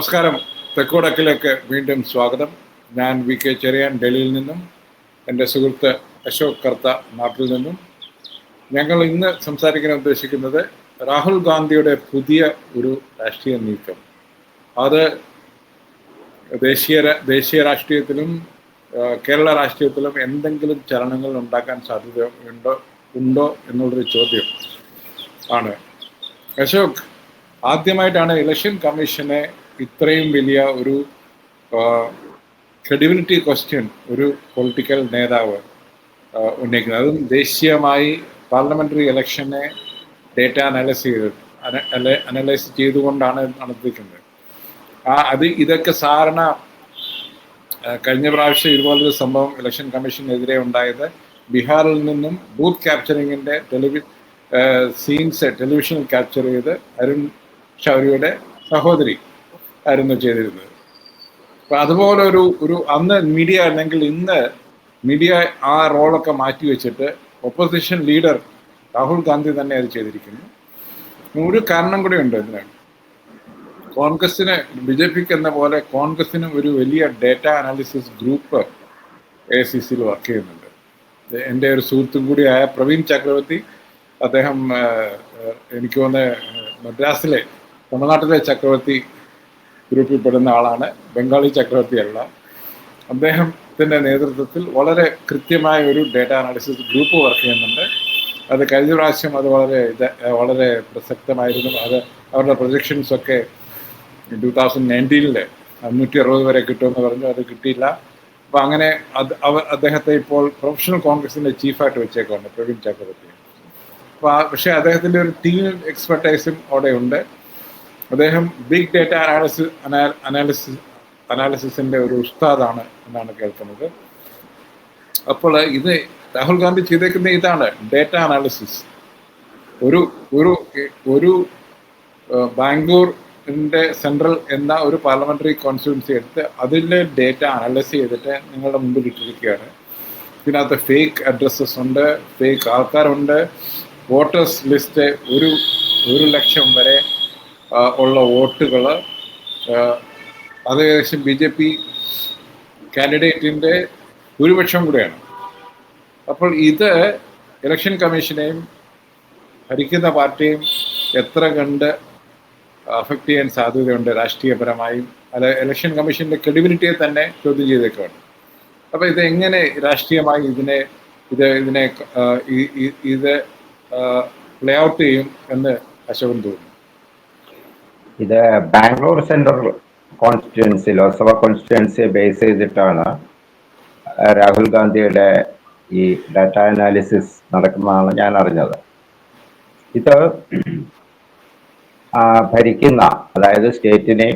നമസ്കാരം. തെക്കോടക്കിലേക്ക് വീണ്ടും സ്വാഗതം. ഞാൻ വി കെ ചെറിയാൻ ഡൽഹിയിൽ നിന്നും എന്റെ സുഹൃത്ത് അശോക് കർത്ത നാട്ടിൽ നിന്നും. ഞങ്ങൾ ഇന്ന് സംസാരിക്കാൻ ഉദ്ദേശിക്കുന്നത് രാഹുൽ ഗാന്ധിയുടെ പുതിയ ഒരു രാഷ്ട്രീയ നീക്കം. അത് ദേശീയ ദേശീയ രാഷ്ട്രീയത്തിലും കേരള രാഷ്ട്രീയത്തിലും എന്തെങ്കിലും ചലനങ്ങൾ ഉണ്ടാക്കാൻ സാധ്യത ഉണ്ടോ ഉണ്ടോ എന്നുള്ളൊരു ചോദ്യം ആണ്. അശോക് ആദ്യമായിട്ടാണ് ഇലക്ഷൻ കമ്മീഷനെ ഇത്രയും വലിയ ഒരു ക്രെഡിബിലിറ്റി ക്വസ്റ്റ്യൻ ഒരു പൊളിറ്റിക്കൽ നേതാവ് ഉന്നയിക്കുന്നത്. അതും ദേശീയമായി പാർലമെന്ററി ഇലക്ഷനെ ഡേറ്റ അനലൈസ് ചെയ്ത് അനലൈസ് ചെയ്തുകൊണ്ടാണ് നടത്തിയിട്ടുള്ളത് ആ അത് ഇതൊക്കെ സാധാരണ കഴിഞ്ഞ പ്രാവശ്യം ഇതുപോലൊരു സംഭവം ഇലക്ഷൻ കമ്മീഷനെതിരെ ഉണ്ടായത് ബീഹാറിൽ നിന്നും ബൂത്ത് ക്യാപ്ചറിങ്ങിന്റെ ടെലിവി സീൻസ് ടെലിവിഷനിൽ ക്യാപ്ചർ ചെയ്ത് അരുൺ ഷൗരിയുടെ സഹോദരി ആയിരുന്നു ചെയ്തിരുന്നത്. അപ്പൊ അതുപോലെ ഒരു ഒരു അന്ന് മീഡിയ അല്ലെങ്കിൽ ഇന്ന് മീഡിയ ആ റോളൊക്കെ മാറ്റി വെച്ചിട്ട് ഒപ്പോസിഷൻ ലീഡർ രാഹുൽ ഗാന്ധി തന്നെ അത് ചെയ്തിരിക്കുന്നു. ഒരു കാരണം കൂടെ ഉണ്ട് ഇതിനാണ് കോൺഗ്രസിന് ബി ജെ പിക്ക് എന്ന പോലെ കോൺഗ്രസിന് ഒരു വലിയ data analysis group A C സിയിൽ വർക്ക് ചെയ്യുന്നുണ്ട്. എന്റെ ഒരു സുഹൃത്തും കൂടിയായ പ്രവീൺ ചക്രവർത്തി അദ്ദേഹം എനിക്ക് തോന്നുന്ന മദ്രാസിലെ തമിഴ്നാട്ടിലെ ചക്രവർത്തി ഗ്രൂപ്പിൽ പെടുന്ന ആളാണ് ബംഗാളി ചക്രവർത്തി അല്ല. അദ്ദേഹത്തിന്റെ നേതൃത്വത്തിൽ വളരെ കൃത്യമായ ഒരു ഡേറ്റ അനാലിസിസ് ഗ്രൂപ്പ് വർക്ക് ചെയ്യുന്നുണ്ട്. അത് കഴിഞ്ഞ പ്രാവശ്യം അത് വളരെ ഇത് വളരെ പ്രസക്തമായിരുന്നു. അത് അവരുടെ പ്രൊജക്ഷൻസ് ഒക്കെ ടു തൗസൻഡ് നയന്റീനിൽ അഞ്ഞൂറ്റി അറുപത് വരെ കിട്ടുമെന്ന് പറഞ്ഞു. അത് കിട്ടിയില്ല. അപ്പം അങ്ങനെ അത് അവ അദ്ദേഹത്തെ ഇപ്പോൾ പ്രൊഫഷണൽ കോൺഗ്രസിന്റെ ചീഫായിട്ട് വെച്ചേക്കാണ് പ്രവീൺ ചക്രവർത്തി. അപ്പോൾ പക്ഷേ അദ്ദേഹത്തിന്റെ ഒരു ടീം എക്സ്പെർട്ടൈസും അവിടെ ഉണ്ട് അദ്ദേഹം ബിഗ് ഡേറ്റ അനാലിസിസ് അനാലിസിസ് അനാലിസിസിന്റെ ഒരു ഉസ്താദാണ് എന്നാണ് കേൾക്കുന്നത്. അപ്പോൾ ഇത് രാഹുൽ ഗാന്ധി ചെയ്തേക്കുന്ന ഇതാണ് ഡേറ്റ അനാലിസിസ് ഒരു ഒരു ഒരു ഏഹ് ബാംഗ്ലൂരിന്റെ സെൻട്രൽ എന്ന ഒരു പാർലമെന്ററി കോൺസ്റ്റിറ്റ്യൻസി എടുത്ത് അതിലെ ഡേറ്റ അനലൈസ് ചെയ്തിട്ട് നിങ്ങളുടെ മുമ്പിൽ ഇട്ടിരിക്കുകയാണ്. ഇതിനകത്ത് ഫേക്ക് അഡ്രസ്സസ് ഉണ്ട് ഫേക്ക് ആൾക്കാരുണ്ട്. വോട്ടേഴ്സ് ലിസ്റ്റ് ഒരു ഒരു ലക്ഷം വരെ ഉള്ള വോട്ടുകൾ അത് ഏകദേശം ബി ജെ പി കാൻഡിഡേറ്റിന്റെ ഭൂരിപക്ഷം കൂടെയാണ്. അപ്പോൾ ഇത് ഇലക്ഷൻ കമ്മീഷനെയും ഭരിക്കുന്ന പാർട്ടിയും എത്ര കണ്ട് അഫക്റ്റ് ചെയ്യാൻ സാധ്യതയുണ്ട് രാഷ്ട്രീയപരമായും അല്ല ഇലക്ഷൻ കമ്മീഷന്റെ ക്രെഡിബിലിറ്റിയെ തന്നെ ചോദ്യം ചെയ്തേക്കാണ് അപ്പോൾ ഇത് എങ്ങനെ രാഷ്ട്രീയമായി ഇതിനെ ഇത് ഇതിനെ ഇത് പ്ലേ ഔട്ട് ചെയ്യും എന്ന് അശോകൻ തോന്നുന്നു. ഇത് ബാംഗ്ലൂർ സെൻട്രൽ കോൺസ്റ്റിറ്റ്യുവൻസി ലോക്സഭ കോൺസ്റ്റിറ്റ്യുവൻസിയെ ബേസ് ചെയ്തിട്ടാണ് രാഹുൽ ഗാന്ധിയുടെ ഈ ഡാറ്റ അനാലിസിസ് നടക്കുന്നതാണ് ഞാൻ അറിഞ്ഞത്. ഇത് ഭരിക്കുന്ന അതായത് സ്റ്റേറ്റിനെ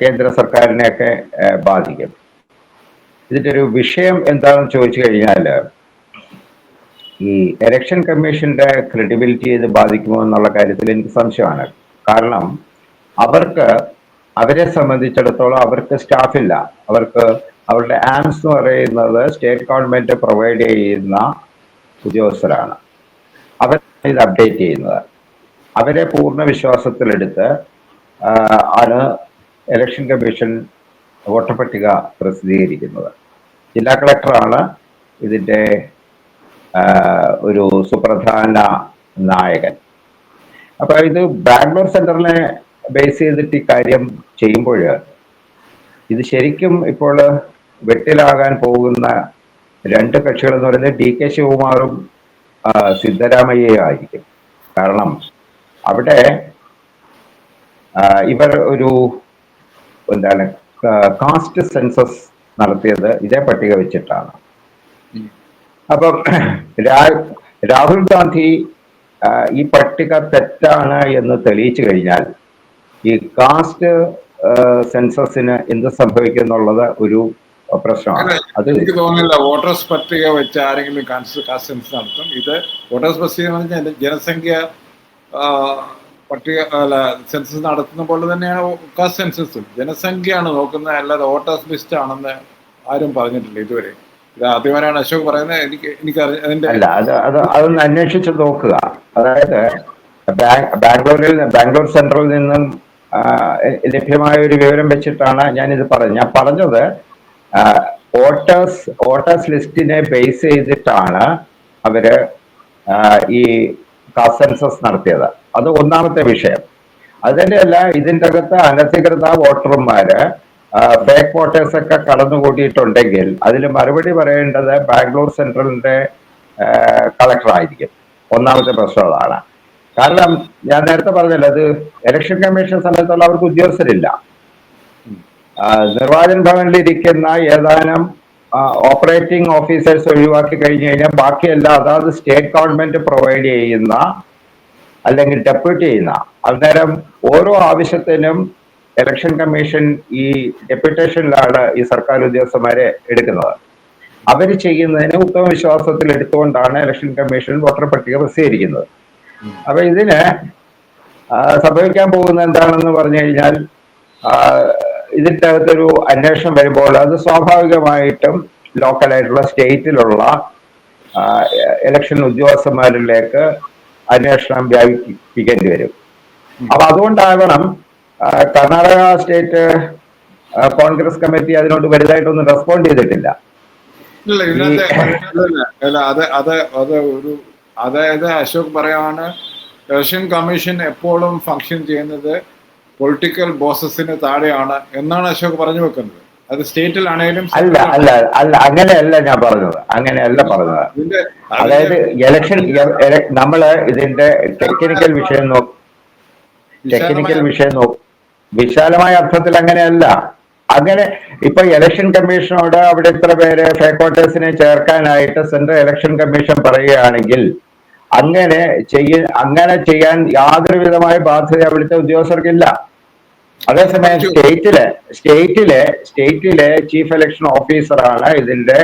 കേന്ദ്ര സർക്കാരിനെയൊക്കെ ബാധിക്കും. ഇതിന്റെ ഒരു വിഷയം എന്താണെന്ന് ചോദിച്ചു കഴിഞ്ഞാൽ ഈ ഇലക്ഷൻ കമ്മീഷന്റെ ക്രെഡിബിലിറ്റി ഇത് ബാധിക്കുമോ എന്നുള്ള കാര്യത്തിൽ എനിക്ക് സംശയമാണ്. കാരണം അവർക്ക് അവരെ സംബന്ധിച്ചിടത്തോളം അവർക്ക് സ്റ്റാഫില്ല അവർക്ക് അവരുടെ ആംസ് എന്ന് പറയുന്നത് സ്റ്റേറ്റ് ഗവൺമെന്റ് പ്രൊവൈഡ് ചെയ്യുന്ന ഉദ്യോഗസ്ഥരാണ്. അവർ ഇത് അപ്ഡേറ്റ് ചെയ്യുന്നത്. അവരെ പൂർണ വിശ്വാസത്തിലെടുത്ത് ആണ് ഇലക്ഷൻ കമ്മീഷൻ വോട്ടർ പ്രസിദ്ധീകരിക്കുന്നത്. ജില്ലാ കളക്ടറാണ് ഇതിന്റെ ഒരു സുപ്രധാന നായകൻ. അപ്പൊ ഇത് ബാംഗ്ലൂർ സെന്ററിനെ ബേസ് ചെയ്തിട്ട് ഈ കാര്യം ചെയ്യുമ്പോൾ ഇത് ശരിക്കും ഇപ്പോൾ വെട്ടിലാകാൻ പോകുന്ന രണ്ട് കക്ഷികൾ എന്ന് പറയുന്നത് ഡി കെ ശിവകുമാറും സിദ്ധരാമയ്യയും ആയിരിക്കും. കാരണം അവിടെ ഇവർ ഒരു എന്താണ് കാസ്റ്റ് സെൻസസ് നടത്തിയത് ഇതേ പട്ടിക വെച്ചിട്ടാണ്. അപ്പം രാഹുൽ ഗാന്ധി ഈ പട്ടിക തെറ്റാണ് എന്ന് തെളിയിച്ചു കഴിഞ്ഞാൽ ഈ കാസ്റ്റ് സെൻസസിന് എന്ത് സംഭവിക്കും എന്നുള്ളത് ഒരു പ്രശ്നമാണ്. അത് എനിക്ക് തോന്നുന്നില്ല വോട്ടേഴ്സ് പട്ടിക വെച്ച് ആരെങ്കിലും കാസ്റ്റ് സെൻസസ് നടത്തും. ഇത് വോട്ടേഴ്സ് പട്ടിക എന്ന് പറഞ്ഞാൽ ജനസംഖ്യ പട്ടിക അല്ല സെൻസസ് നടത്തുന്ന പോലെ തന്നെയാണ് കാസ്റ്റ് സെൻസസും. ജനസംഖ്യയാണ് നോക്കുന്നത് അല്ലാതെ വോട്ടേഴ്സ് ലിസ്റ്റ് ആണെന്ന് ആരും പറഞ്ഞിട്ടില്ല ഇതുവരെ. ഇത് അശോക് പറയുന്നത്. എനിക്ക് എനിക്ക് അതിന്റെ അല്ല അത് അത് അതൊന്ന് അന്വേഷിച്ച് നോക്കുക. അതായത് ബാംഗ്ലൂരിൽ ബാംഗ്ലൂർ സെൻട്രലിൽ നിന്നും ലഭ്യമായ ഒരു വിവരം വെച്ചിട്ടാണ് ഞാനിത് പറഞ്ഞത്. ഞാൻ പറഞ്ഞത് വോട്ടേഴ്സ് വോട്ടേഴ്സ് ലിസ്റ്റിനെ ബേസ് ചെയ്തിട്ടാണ് അവർ ഈ സെൻസസ് നടത്തിയത്. അത് ഒന്നാമത്തെ വിഷയം. അതിന്റെ അല്ല ഇതിന്റെ അകത്ത് അനധികൃത വോട്ടർമാര് ഫേക്ക് വോട്ടേഴ്സ് ഒക്കെ കടന്നുകൂടിയിട്ടുണ്ടെങ്കിൽ അതിൽ മറുപടി പറയേണ്ടത് ബാംഗ്ലൂർ സെൻട്രലിന്റെ കളക്ടറായിരിക്കും ഒന്നാമത്തെ പ്രശ്നം അതാണ്. കാരണം ഞാൻ നേരത്തെ പറഞ്ഞല്ലോ അത് ഇലക്ഷൻ കമ്മീഷൻ സമയത്തുള്ള അവർക്ക് ഉദ്യോഗസ്ഥരില്ല. നിർവാചൻ ഭവനിൽ ഇരിക്കുന്ന ഏതാനും ഓപ്പറേറ്റിംഗ് ഓഫീസേഴ്സ് ഒഴിവാക്കി കഴിഞ്ഞു കഴിഞ്ഞാൽ ബാക്കിയെല്ലാം അതാത് സ്റ്റേറ്റ് ഗവൺമെന്റ് പ്രൊവൈഡ് ചെയ്യുന്ന അല്ലെങ്കിൽ ഡെപ്യൂട്ട് ചെയ്യുന്ന അന്നേരം ഓരോ ആവശ്യത്തിനും ഇലക്ഷൻ കമ്മീഷൻ ഈ ഡെപ്യൂട്ടേഷനിലാണ് ഈ സർക്കാർ ഉദ്യോഗസ്ഥന്മാരെ എടുക്കുന്നത്. അവർ ചെയ്യുന്നതിന് ഉത്തമ വിശ്വാസത്തിൽ എടുത്തുകൊണ്ടാണ് ഇലക്ഷൻ കമ്മീഷൻ വോട്ടർ പട്ടിക പ്രസിദ്ധീകരിക്കുന്നത്. അപ്പൊ ഇതിന് സംഭവിക്കാൻ പോകുന്ന എന്താണെന്ന് പറഞ്ഞു കഴിഞ്ഞാൽ ഇതിന്റെ അകത്തൊരു അന്വേഷണം വരുമ്പോൾ അത് സ്വാഭാവികമായിട്ടും ലോക്കലായിട്ടുള്ള സ്റ്റേറ്റിലുള്ള ഇലക്ഷൻ ഉദ്യോഗസ്ഥന്മാരിലേക്ക് അന്വേഷണം വ്യാപിപ്പിക്കേണ്ടി വരും. അപ്പൊ അതുകൊണ്ടാകണം കർണാടക സ്റ്റേറ്റ് കോൺഗ്രസ് കമ്മിറ്റി അതിനോട് വലുതായിട്ടൊന്നും റെസ്പോണ്ട് ചെയ്തിട്ടില്ല. അത് അത് അത് ഒരു അതായത് അശോക് പറയാണ് ഇലക്ഷൻ കമ്മീഷൻ എപ്പോഴും ഫങ്ഷൻ ചെയ്യുന്നത് പൊളിറ്റിക്കൽ ബോസസിന് താഴെയാണ് എന്നാണ് അശോക് പറഞ്ഞു വെക്കുന്നത്. അത് സ്റ്റേറ്റിലാണേലും അല്ല അല്ല അല്ല അങ്ങനെയല്ല ഞാൻ പറഞ്ഞത്. അങ്ങനെയല്ല പറഞ്ഞത്. അതായത് ഇലക്ഷൻ നമ്മൾ ഇതിന്റെ ടെക്നിക്കൽ വിഷയം നോ ടെക്നിക്കൽ വിഷയം നോ വിശാലമായ അർത്ഥത്തിൽ അങ്ങനെയല്ല. അങ്ങനെ ഇപ്പൊ ഇലക്ഷൻ കമ്മീഷനോട് അവിടെ ഇത്ര പേര് ഫേക്കോട്ടേഴ്സിനെ ചേർക്കാനായിട്ട് സെൻട്രൽ ഇലക്ഷൻ കമ്മീഷൻ പറയുകയാണെങ്കിൽ അങ്ങനെ ചെയ്യ അങ്ങനെ ചെയ്യാൻ യാതൊരു വിധമായ ബാധ്യത അവിടുത്തെ ഉദ്യോഗസ്ഥർക്കില്ല. അതേസമയം സ്റ്റേറ്റിലെ സ്റ്റേറ്റിലെ സ്റ്റേറ്റിലെ ചീഫ് ഇലക്ഷൻ ഓഫീസറാണ് ഇതിന്റെ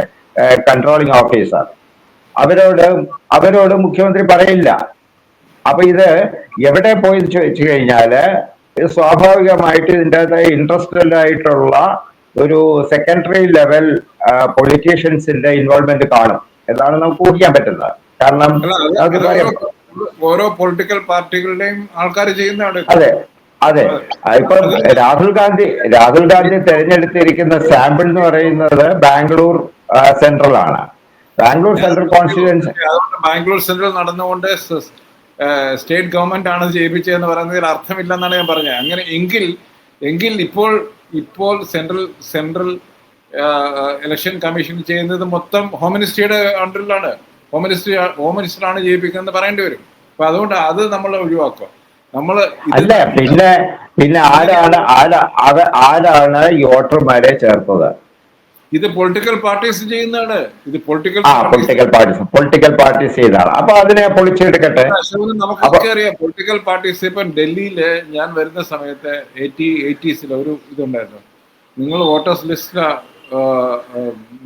കൺട്രോളിംഗ് ഓഫീസർ അവരോട് അവരോട് മുഖ്യമന്ത്രി പറയില്ല. അപ്പൊ ഇത് എവിടെ പോയി ചോദിച്ചു കഴിഞ്ഞാൽ സ്വാഭാവികമായിട്ട് ഇതിന്റെ ഇൻട്രസ്റ്റഡ് ആയിട്ടുള്ള ഒരു സെക്കൻഡറി ലെവൽ പൊളിറ്റീഷ്യൻസിന്റെ ഇൻവോൾവ്മെന്റ് കാണും. എന്നാണ് നമുക്ക് ഊഹിക്കാൻ പറ്റുന്നത്. കാരണം ഓരോ- പൊളിറ്റിക്കൽ പാർട്ടികളുടെയും ആൾക്കാർ ചെയ്യുന്നതാണ് അതെ അതെ. ഇപ്പൊ രാഹുൽ ഗാന്ധി രാഹുൽ ഗാന്ധി തെരഞ്ഞെടുത്തിരിക്കുന്ന സാമ്പിൾ എന്ന് പറയുന്നത് ബാംഗ്ലൂർ സെൻട്രൽ ആണ്. Bangalore central constituency Bangalore central നടന്നുകൊണ്ട് സ്റ്റേറ്റ് ഗവൺമെന്റ് ആണ് ചെയ്യിപ്പിച്ചതെന്ന് പറയുന്നതിൽ അർത്ഥമില്ലെന്നാണ് ഞാൻ പറഞ്ഞത്. അങ്ങനെ എങ്കിൽ എങ്കിൽ ഇപ്പോൾ ഇപ്പോൾ സെൻട്രൽ സെൻട്രൽ ഇലക്ഷൻ കമ്മീഷൻ ചെയ്യുന്നത് മൊത്തം ഹോം മിനിസ്ട്രിയുടെ അണ്ടറിലാണ്. ഹോം മിനിസ്ട്രി ഹോം മിനിസ്റ്ററാണ് ചെയ്യിപ്പിക്കുന്നത് പറയേണ്ടി വരും. അപ്പൊ അതുകൊണ്ട് അത് നമ്മൾ ഒഴിവാക്കുക. നമ്മൾ അല്ല പിന്നെ പിന്നെ ആരാണ് ആരാണ് ആരാണ് ഈ വോട്ടർമാരെ ചേർത്തത്? ഇത് പൊളിറ്റിക്കൽ പാർട്ടീസ് ചെയ്യുന്നതാണ്. ഇത് political political parties political parties ചെയ്താണ്. അപ്പൊ അതിനെ പൊളിച്ചെടുക്കട്ടെ. നമുക്കൊക്കെ അറിയാം പൊളിറ്റിക്കൽ പാർട്ടീസ് ഇപ്പം ഡൽഹിയിൽ ഞാൻ വരുന്ന സമയത്ത് എയ്റ്റി എയ്റ്റീസിൽ ഒരു ഇതുണ്ടായിരുന്നു. നിങ്ങൾ വോട്ടേഴ്സ് ലിസ്റ്റ്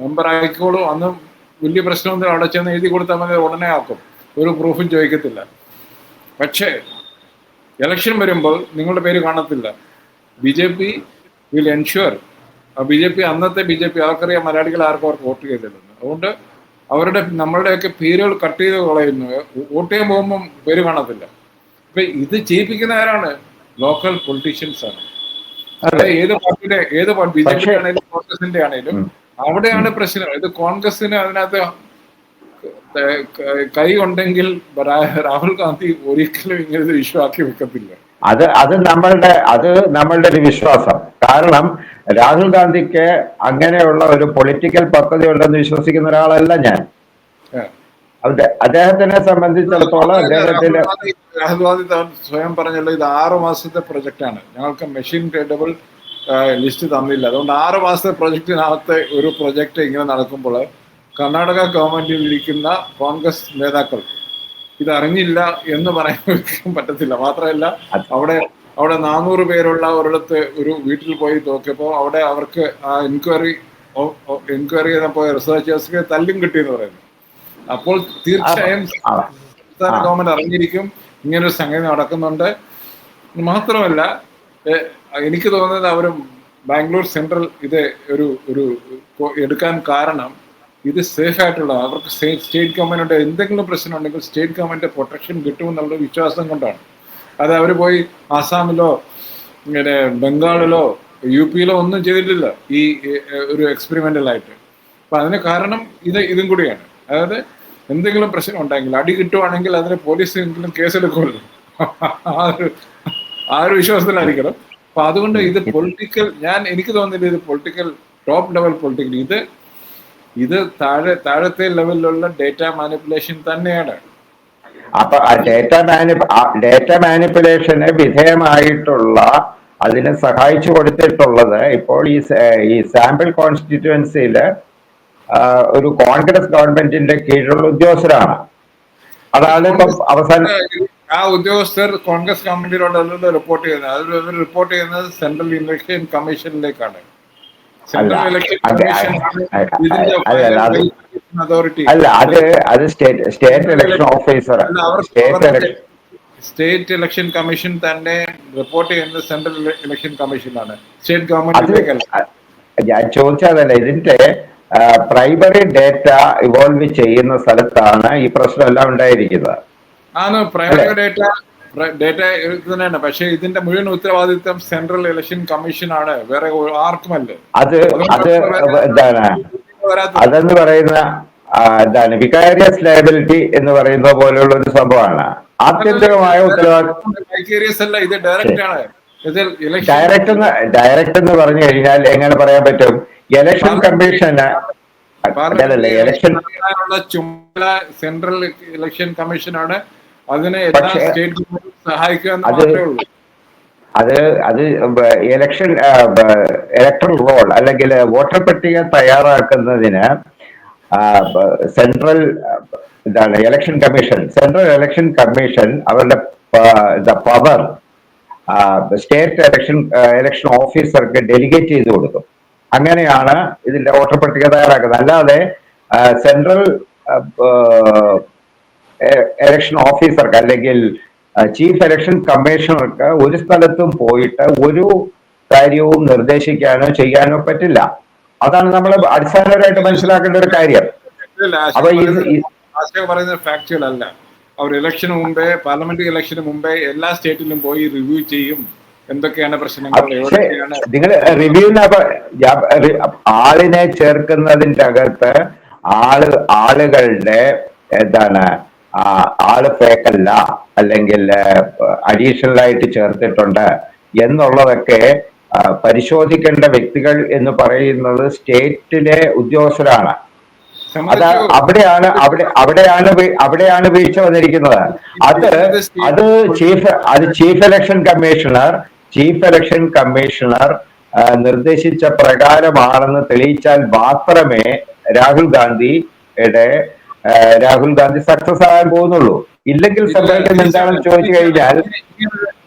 മെമ്പർ ആയിക്കോളൂ. അന്ന് വലിയ പ്രശ്നമൊന്നും അവിടെ ചെന്ന് എഴുതി കൊടുത്താൽ മതി ഉടനെ ആക്കും. ഒരു പ്രൂഫും ചോദിക്കത്തില്ല. പക്ഷേ ഇലക്ഷൻ വരുമ്പോൾ നിങ്ങളുടെ പേര് കാണത്തില്ല. B J P will ensure B J P അന്നത്തെ ബി ജെ പി അവർക്കറിയാം മലയാളികൾ ആർക്കും അവർക്ക് വോട്ട് ചെയ്തില്ലെന്ന്. അതുകൊണ്ട് അവരുടെ നമ്മളുടെയൊക്കെ പേരുകൾ കട്ട് ചെയ്ത് കളയുന്നു. വോട്ട് ചെയ്യാൻ പോകുമ്പം പേര് കാണത്തില്ല. ഇപ്പൊ ഇത് ചെയ്യിപ്പിക്കുന്ന ആരാണ്? ലോക്കൽ പൊളിറ്റീഷ്യൻസ് ആണ്. അതെ. ഏത് പാർട്ടിയുടെ ഏത് ബി ജെ പി ആണെങ്കിലും കോൺഗ്രസിന്റെ ആണെങ്കിലും അവിടെയാണ് പ്രശ്നം. ഇത് കോൺഗ്രസിന് അതിനകത്ത് ക- ഉണ്ടെങ്കിൽ രാഹുൽ ഗാന്ധി ഒരിക്കലും ഇങ്ങനെ ഇഷ്യൂ ആക്കി വെക്കത്തില്ല. അത് അത് നമ്മളുടെ അത് നമ്മളുടെ ഒരു വിശ്വാസം. കാരണം രാഹുൽ ഗാന്ധിക്ക് അങ്ങനെയുള്ള ഒരു പൊളിറ്റിക്കൽ പദ്ധതി ഉണ്ടെന്ന് വിശ്വസിക്കുന്ന ഒരാളല്ല ഞാൻ. അദ്ദേഹത്തിനെ സംബന്ധിച്ചിടത്തോളം അദ്ദേഹത്തിന്റെ രാഹുൽ ഗാന്ധി- സ്വയം പറഞ്ഞല്ലോ ഇത് ആറു മാസത്തെ പ്രൊജക്റ്റാണ് ഞങ്ങൾക്ക് മെഷീൻ ടേബിൾ ലിസ്റ്റ് തന്നില്ല. അതുകൊണ്ട് ആറ് മാസത്തെ പ്രൊജക്റ്റിനകത്ത് ഒരു പ്രൊജക്റ്റ് ഇങ്ങനെ നടക്കുമ്പോൾ കർണാടക ഗവൺമെന്റിൽ ഇരിക്കുന്ന കോൺഗ്രസ് നേതാക്കൾ ഇത് അറിഞ്ഞില്ല എന്ന് പറയാൻ പറ്റത്തില്ല. മാത്രമല്ല അവിടെ അവിടെ നാനൂറ് പേരുള്ള ഒരിടത്ത് ഒരു വീട്ടിൽ പോയി നോക്കിയപ്പോൾ അവിടെ അവർക്ക് ആ എൻക്വയറി എൻക്വയറി ചെയ്തപ്പോൾ റിസർച്ചേഴ്സിന് തല്ലും കിട്ടി എന്ന് പറയുന്നു. അപ്പോൾ തീർച്ചയായും സംസ്ഥാന ഗവൺമെന്റ് അറിഞ്ഞിരിക്കും. ഇങ്ങനൊരു സംഗതി നടക്കുന്നുണ്ട്. മാത്രമല്ല എനിക്ക് തോന്നുന്നത് അവർ ബാംഗ്ലൂർ സെൻട്രൽ ഇത് ഒരു ഒരു എടുക്കാൻ കാരണം ഇത് സേഫ് ആയിട്ടുള്ള അവർക്ക് സ്റ്റേറ്റ് ഗവൺമെന്റിന്റെ എന്തെങ്കിലും പ്രശ്നം ഉണ്ടെങ്കിൽ സ്റ്റേറ്റ് ഗവൺമെന്റ് പ്രൊട്ടക്ഷൻ കിട്ടുമെന്നുള്ള വിശ്വാസം കൊണ്ടാണ്. അത് അവർ പോയി ആസാമിലോ ഇങ്ങനെ ബംഗാളിലോ യു പിയിലോ ഒന്നും ചെയ്തിട്ടില്ല ഈ ഒരു എക്സ്പെരിമെന്റൽ ആയിട്ട്. അപ്പൊ അതിന് കാരണം ഇത് ഇതും കൂടിയാണ്. അതായത് എന്തെങ്കിലും പ്രശ്നം ഉണ്ടെങ്കിൽ അടി കിട്ടുവാണെങ്കിൽ അതിന് പോലീസ് എങ്കിലും കേസെടുക്കുമല്ലോ. ആ ഒരു ആ ഒരു വിശ്വാസത്തിലായിരിക്കണം. അപ്പൊ അതുകൊണ്ട് ഇത് പൊളിറ്റിക്കൽ ഞാൻ എനിക്ക് തോന്നുന്നില്ല ഇത് പൊളിറ്റിക്കൽ ടോപ്പ് ലെവൽ പൊളിറ്റിക്കൽ ഇത് ഇത് താഴെ താഴത്തെ ലെവലിലുള്ള ഡേറ്റ മാനിപ്പുലേഷൻ തന്നെയാണ്. അപ്പൊ ഡേറ്റ മാനി ഡേറ്റ മാനിപ്പുലേഷന് വിധേയമായിട്ടുള്ള അതിനെ സഹായിച്ചു കൊടുത്തിട്ടുള്ളത് ഇപ്പോൾ ഈ ഈ സാമ്പിൾ കോൺസ്റ്റിറ്റ്യുവൻസിയിൽ ഒരു കോൺഗ്രസ് ഗവൺമെന്റിന്റെ കീഴിലുള്ള ഉദ്യോഗസ്ഥരാണ്. അതാണ് ഇപ്പം അവസാനം ആ ഉദ്യോഗസ്ഥർ കോൺഗ്രസ് ഗവൺമെന്റിനോടല്ലോ റിപ്പോർട്ട് ചെയ്യുന്നത്. അതിൽ റിപ്പോർട്ട് ചെയ്യുന്നത് സെൻട്രൽ ഇലക്ഷൻ കമ്മീഷനിലേക്കാണ് അല്ല, അത് അത് state state election officer state election state election commission തന്നെ റിപ്പോർട്ട് ചെയ്യുന്നത് സെൻട്രൽ ഇലക്ഷൻ കമ്മീഷനാണ് സ്റ്റേറ്റ് ഗവൺമെന്റ് ഗവൺമെന്റിലേക്കല്ല ഞാൻ ചോദിച്ചതല്ല ഇതിന്റെ പ്രൈമറി ഡേറ്റ ഇവോൾവ് ചെയ്യുന്ന സ്ഥലത്താണ് ഈ പ്രശ്നമെല്ലാം ഉണ്ടായിരിക്കുന്നത്. ആണ് പ്രൈമറി ഡേറ്റ ഡേറ്റ തന്നെയാണ്. പക്ഷേ ഇതിന്റെ മുഴുവൻ ഉത്തരവാദിത്തം സെൻട്രൽ ഇലക്ഷൻ കമ്മീഷൻ ആണ്. വേറെ ആർക്കുമല്ലേ അത് അത് എന്താണ്? അതെന്ന് പറയുന്ന എന്താണ് വികാരിയസ് ലയബിലിറ്റി എന്ന് പറയുന്ന പോലെയുള്ള ഒരു സംഭവമാണ്. ആത്യന്തികമായ ഉത്തരവാദിത്വം. അല്ല ഇത് ഡയറക്റ്റ് ആണ്. ഡയറക്റ്റ് എന്ന് ഡയറക്റ്റ് എന്ന് പറഞ്ഞു കഴിഞ്ഞാൽ എങ്ങനെ പറയാൻ പറ്റും? ഇലക്ഷൻ കമ്മീഷന് ഇലക്ഷൻ ചുമതല സെൻട്രൽ ഇലക്ഷൻ കമ്മീഷനാണ് അതിനെ സ്റ്റേറ്റ് ഗവൺമെന്റും സഹായിക്കുക എന്ന് മാത്രമേ ഉള്ളൂ. അത് അത് ഇലക്ഷൻ ഇലക്ട്രൽ റോൾ അല്ലെങ്കിൽ വോട്ടർ പട്ടിക തയ്യാറാക്കുന്നതിന് സെൻട്രൽ ഇതാണ് election commission. Central election commission അവരുടെ പവർ സ്റ്റേറ്റ് ഇലക്ഷൻ ഇലക്ഷൻ ഓഫീസർക്ക് ഡെലിഗേറ്റ് ചെയ്ത് കൊടുക്കും. അങ്ങനെയാണ് ഇതിന്റെ വോട്ടർ പട്ടിക തയ്യാറാക്കുന്നത്. അല്ലാതെ സെൻട്രൽ ഇലക്ഷൻ ഓഫീസർക്ക് അല്ലെങ്കിൽ ചീഫ് ഇലക്ഷൻ കമ്മീഷണർക്ക് ഒരു സ്ഥലത്തും പോയിട്ട് ഒരു കാര്യവും നിർദ്ദേശിക്കാനോ ചെയ്യാനോ പറ്റില്ല. അതാണ് നമ്മൾ അടിസ്ഥാനപരമായിട്ട് മനസ്സിലാക്കേണ്ട ഒരു കാര്യം. അപ്പൊ അവർ ഇലക്ഷന് മുമ്പേ പാർലമെന്റ് ഇലക്ഷന് മുമ്പേ എല്ലാ സ്റ്റേറ്റിലും പോയി റിവ്യൂ ചെയ്യും എന്തൊക്കെയാണ് പ്രശ്നങ്ങൾ നിങ്ങൾ റിവ്യൂ ആളിനെ ചേർക്കുന്നതിന്റെ അകത്ത് ആൾ ആളുകളുടെ എന്താണ് ആൾ ഫേക്കല്ല അല്ലെങ്കിൽ അഡീഷണൽ ആയിട്ട് ചേർത്തിട്ടുണ്ട് എന്നുള്ളതൊക്കെ പരിശോധിക്കേണ്ട വ്യക്തികൾ എന്ന് പറയുന്നത് സ്റ്റേറ്റിലെ ഉദ്യോഗസ്ഥരാണ്. അത് അവിടെയാണ് അവിടെ അവിടെയാണ് അവിടെയാണ് വീഴ്ച വന്നിരിക്കുന്നത്. അത് അത് ചീഫ് അത് chief election commissioner chief election commissioner നിർദ്ദേശിച്ച പ്രകാരമാണെന്ന് തെളിയിച്ചാൽ മാത്രമേ രാഹുൽ ഗാന്ധിയുടെ രാഹുൽ ഗാന്ധി സക്സസ് ആകാൻ പോകുന്നുള്ളൂ. ഇല്ലെങ്കിൽ സംഭവിക്കുന്നത് എന്താണെന്ന് ചോദിച്ചു കഴിഞ്ഞാൽ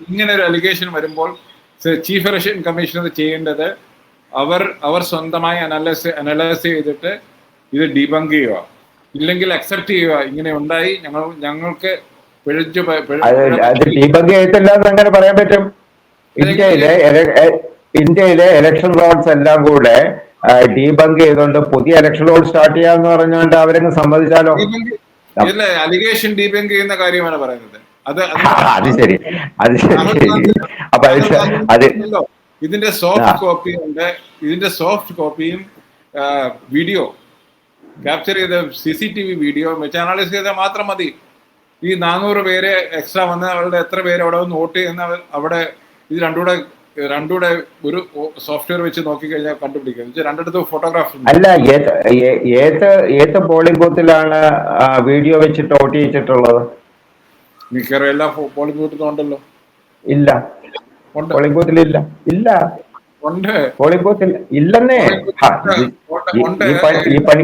ഇങ്ങനെ- ഒരു അലിഗേഷൻ വരുമ്പോൾ ചീഫ് ഇലക്ഷൻ കമ്മീഷണർ ചെയ്യേണ്ടത് അവർ അവർ സ്വന്തമായി അനലൈസ് അനലൈസ് ചെയ്തിട്ട് ഇത് ഡീബങ്ക് ചെയ്യുക. ഇല്ലെങ്കിൽ അക്സെപ്റ്റ് ചെയ്യുക. ഇങ്ങനെ ഉണ്ടായി ഞങ്ങൾ ഞങ്ങൾക്ക് പിഴച്ചു ഡീബങ്ക് ചെയ്തില്ല എന്ന് അങ്ങനെ പറയാൻ പറ്റും? ഇന്ത്യയിലെ ഇന്ത്യയിലെ ഇലക്ഷൻ റോഡ്സ് എല്ലാം കൂടെ ഡീബങ്ക് ചെയ്തുകൊണ്ട് പുതിയ ഇലക്ഷൻ റോൾ സ്റ്റാർട്ട് ചെയ്യാന്ന് പറഞ്ഞുകൊണ്ട് അവരങ്ങ് സമ്മതിച്ചാലോ? അലിഗേഷൻ ഡീബങ്ക് ചെയ്യുന്ന കാര്യമാണ് പറയുന്നത്. അത് അത് ശരി. അത് ശരി. അപ്പൊ അത് ഇതിന്റെ സോഫ്റ്റ്. കോപ്പി ഉണ്ട്. ഇതിന്റെ സോഫ്റ്റ് കോപ്പിയും വീഡിയോ ക്യാപ്ചർ ചെയ്ത C C T V video വെച്ച് അനാലിസ് ചെയ്താൽ മാത്രം മതി. ഈ നാനൂറ് പേര് എക്സ്ട്രാ വന്ന് അവരുടെ എത്ര പേര് അവിടെ വന്ന് വോട്ട് ചെയ്യുന്ന അവിടെ ഇത് രണ്ടുകൂടെ രണ്ടുകൂടെ ഒരു സോഫ്റ്റ്വെയർ വെച്ച് നോക്കിക്കഴിഞ്ഞാൽ കണ്ടുപിടിക്കും. രണ്ടിടത്ത് ഫോട്ടോഗ്രാഫ് അല്ല ഏത് ഏത് പോളിംഗ് ബൂത്തിലാണ് വീഡിയോ വെച്ചിട്ട് വോട്ട് വെച്ചിട്ടുള്ളത്? മിക്കവാറും എല്ലാ പോളിംഗ് ബൂത്തിലും ഉണ്ടല്ലോ. ഇല്ല. പോളിംഗ് ബൂത്തിൽ ഇല്ല. ഇല്ല. പോളിംഗ് ബൂത്തിൽ ഇല്ലെന്നേ ഈ- പണി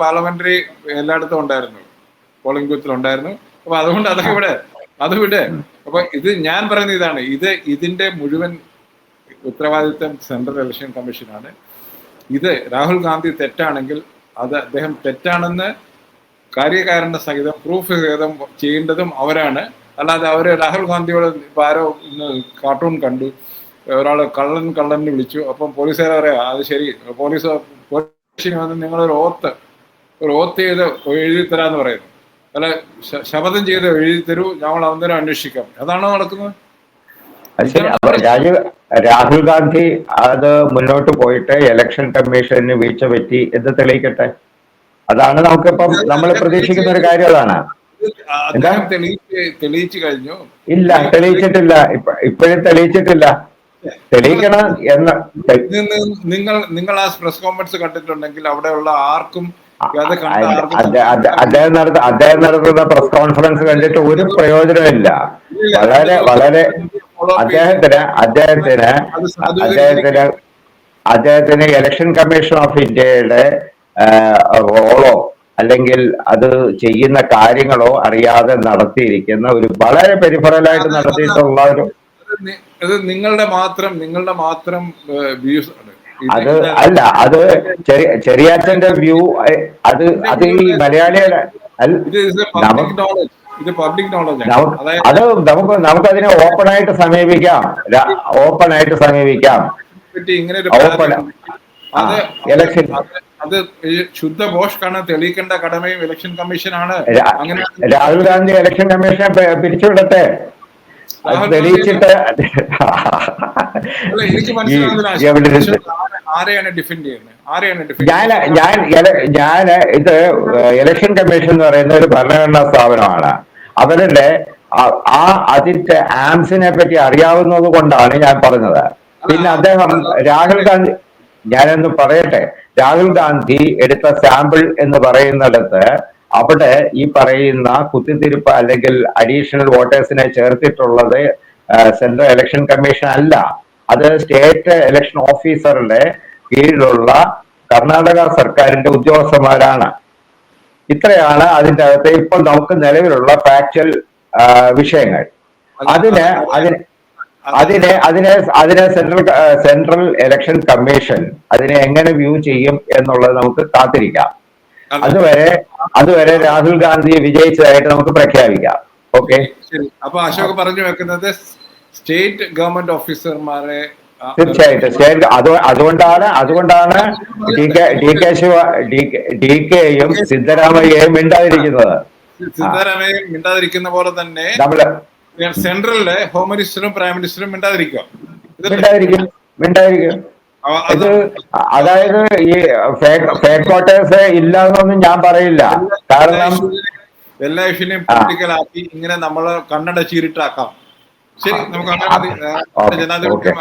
പാർലമെന്ററി എല്ലായിടത്തും ഉണ്ടായിരുന്നു. പോളിംഗ് ബൂത്തിൽ ഉണ്ടായിരുന്നു. അപ്പൊ അതുകൊണ്ട് അതൊക്കെ ഇവിടെ അത് വിടെ. അപ്പൊ ഇത് ഞാൻ പറയുന്ന ഇതാണ്. ഇത് ഇതിന്റെ മുഴുവൻ ഉത്തരവാദിത്തം സെൻട്രൽ ഇലക്ഷൻ കമ്മീഷനാണ്. ഇത് രാഹുൽ ഗാന്ധി തെറ്റാണെങ്കിൽ അത് അദ്ദേഹം തെറ്റാണെന്ന് കാര്യകാരണ സഹിതം പ്രൂഫ് സഹിതം ചെയ്യേണ്ടതും അവരാണ്. അല്ലാതെ അവർ രാഹുൽ ഗാന്ധിയോട് ഇപ്പൊ ആരോ ഇന്ന് കാർട്ടൂൺ കണ്ടു. ഒരാൾ കള്ളൻ കള്ളന് വിളിച്ചു. അപ്പം പോലീസുകാരെ പറയാം അത് ശരി. പോലീസ് പോലീസിന് വന്ന് നിങ്ങളൊരു ഓത്ത് ഒരു ഓത്ത് ചെയ്ത് എഴുതി തരാന്ന് പറയുന്നു. അല്ല ശപഥം ചെയ്ത് എഴുതി തരൂ ഞങ്ങൾ അന്നേരം അന്വേഷിക്കാം. അതാണോ നടക്കുന്നത്? രാജീവ് രാഹുൽ ഗാന്ധി അത് മുന്നോട്ട് പോയിട്ട് ഇലക്ഷൻ കമ്മീഷന് വീഴ്ച പറ്റി എന്ന് തെളിയിക്കട്ടെ? അതാണ് നമുക്കിപ്പം നമ്മൾ പ്രതീക്ഷിക്കുന്ന ഒരു കാര്യം അതാണ് തെളിയിച്ചു കഴിഞ്ഞു. ഇല്ല തെളിയിച്ചിട്ടില്ല. ഇപ്പ ഇപ്പോഴും തെളിയിച്ചിട്ടില്ല. തെളിയിക്കണം എന്ന് നിങ്ങൾ നിങ്ങൾ ആ പ്രസ് കോൺഫറൻസ് കണ്ടിട്ടുണ്ടെങ്കിൽ അവിടെയുള്ള ആർക്കും അദ്ദേഹം നടത്ത അദ്ദേഹം നടത്തുന്ന പ്രസ് കോൺഫറൻസ് കണ്ടിട്ട് ഒരു പ്രയോജനമില്ല വളരെ വളരെ അദ്ദേഹത്തിന് അദ്ദേഹത്തിന് അദ്ദേഹത്തിന് അദ്ദേഹത്തിന് ഇലക്ഷൻ കമ്മീഷൻ ഓഫ് ഇന്ത്യയുടെ റോളോ അല്ലെങ്കിൽ അത് ചെയ്യുന്ന കാര്യങ്ങളോ അറിയാതെ നടത്തിയിരിക്കുന്ന ഒരു വളരെ പെരിഫറലായിട്ട് നടത്തിയിട്ടുള്ള ഒരു നിങ്ങളുടെ മാത്രം നിങ്ങളുടെ മാത്രം വ്യൂസ് ആണ്. അത് അല്ല അത് ചെറിയ ചെറിയാച്ചന്റെ വ്യൂ അത് അത് ഈ മലയാളിയുടെ അത് നമുക്ക് നമുക്കതിനെ ഓപ്പൺ ആയിട്ട് സമീപിക്കാം. ഓപ്പൺ ആയിട്ട് സമീപിക്കാം ഓപ്പൺ ഇലക്ഷൻ അത് ശുദ്ധ ഭോഷ്കാണ് തെളിയിക്കേണ്ട കടമയും ഇലക്ഷൻ കമ്മീഷനാണ് അങ്ങനെ രാഹുൽ ഗാന്ധി ഇലക്ഷൻ കമ്മീഷനെ പിരിച്ചുവിടട്ടെ. തെളിയിച്ചിട്ട് എനിക്ക് ആരെയാണ് ഡിഫെൻഡ് ചെയ്യുന്നത്? ഞാൻ ഞാൻ ഞാൻ ഇത് ഇലക്ഷൻ കമ്മീഷൻ എന്ന് പറയുന്ന ഒരു ഭരണഘടനാ സ്ഥാപനമാണ്. അവരുടെ ആ- ആ അതിന്റെ ആംസിനെ പറ്റി അറിയാവുന്നത് കൊണ്ടാണ് ഞാൻ പറഞ്ഞത്. പിന്നെ അദ്ദേഹം രാഹുൽ ഗാന്ധി ഞാനൊന്ന് പറയട്ടെ. രാഹുൽ ഗാന്ധി എടുത്ത സാമ്പിൾ എന്ന് പറയുന്നിടത്ത് അവിടെ ഈ പറയുന്ന കുത്തിത്തിരിപ്പ് അല്ലെങ്കിൽ അഡീഷണൽ വോട്ടേഴ്സിനെ ചേർത്തിട്ടുള്ളത് സെൻട്രൽ ഇലക്ഷൻ കമ്മീഷൻ അല്ല. അത് സ്റ്റേറ്റ് ഇലക്ഷൻ ഓഫീസറുടെ കീഴിലുള്ള കർണാടക സർക്കാരിന്റെ ഉദ്യോഗസ്ഥന്മാരാണ്. ഇത്രയാണ് അതിന്റെ അകത്ത് ഇപ്പൊ നമുക്ക് നിലവിലുള്ള ഫാക്ച്വൽ വിഷയങ്ങൾ. അതിന് അതിന് അതിനെ അതിനെ അതിനെ സെൻട്രൽ സെൻട്രൽ ഇലക്ഷൻ കമ്മീഷൻ അതിനെ എങ്ങനെ വ്യൂ ചെയ്യും എന്നുള്ളത് നമുക്ക് കാത്തിരിക്കാം. അതുവരെ അതുവരെ രാഹുൽ ഗാന്ധിയെ വിജയിച്ചതായിട്ട് നമുക്ക് പ്രഖ്യാപിക്കാം. ഓക്കെ? ശരി. അപ്പൊ അശോക് പറഞ്ഞു വെക്കുന്നത് സ്റ്റേറ്റ് ഗവൺമെന്റ് ഓഫീസർമാരെ തീർച്ചയായിട്ടും. സ്റ്റേറ്റ് അത് അതുകൊണ്ടാണ് അതുകൊണ്ടാണ് D K D K Shiva D കെയും സിദ്ധരാമയ്യയും മിണ്ടാതിരിക്കുന്നത്. സിദ്ധരാമയ്യ മിണ്ടാതിരിക്കുന്ന പോലെ തന്നെ നമ്മൾ സെൻട്രലിലെ ഹോം മിനിസ്റ്ററും പ്രൈം മിനിസ്റ്ററും മിണ്ടാതിരിക്കും? മിണ്ടാതിരിക്കും മിണ്ടാതിരിക്കും. ഇത് അതായത് ഈ ഫേക്ക് വോട്ടേഴ്സ് ഇല്ല എന്നൊന്നും ഞാൻ പറയില്ല. കാരണം എല്ലാ ഇഷ്യൂനെയും പൊളിറ്റിക്കൽ ആക്കി ഇങ്ങനെ നമ്മൾ കണ്ണട ചീരിട്ടാക്കാം ശരി നമുക്ക്. ജനാധിപത്യം